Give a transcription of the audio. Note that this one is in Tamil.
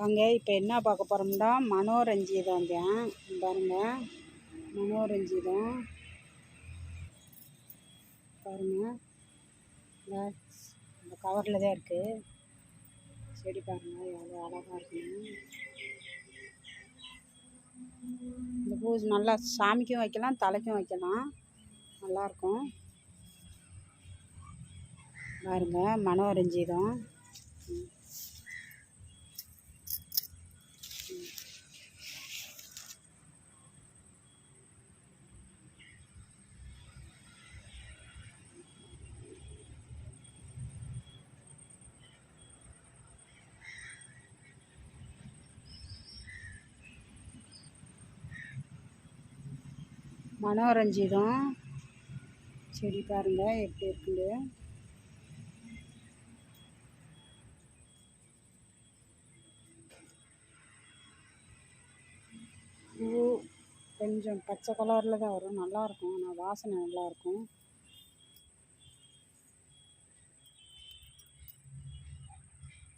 வாங்க இப்போ என்ன பார்க்க போகிறோம்னா மனோரஞ்சிதங்க. பாருங்க. மனோரஞ்சிதம் பாருங்க. இந்த கவரில் தான் இருக்குது செடி பாருங்க. எவ்வளோ அழகாக இருக்குன்னு. இந்த பூ நல்லா சாமிக்கும் வைக்கலாம் தலைக்கும் வைக்கலாம். நல்லாயிருக்கும் பாருங்க. மனோரஞ்சிதம் மனோரஞ்சிதம் செடி பாருங்க எப்படி இருக்குது பூ கொஞ்சம் பச்சை கலரில் தான் வரும். நல்லாயிருக்கும் ஆனால் வாசனை நல்லாயிருக்கும்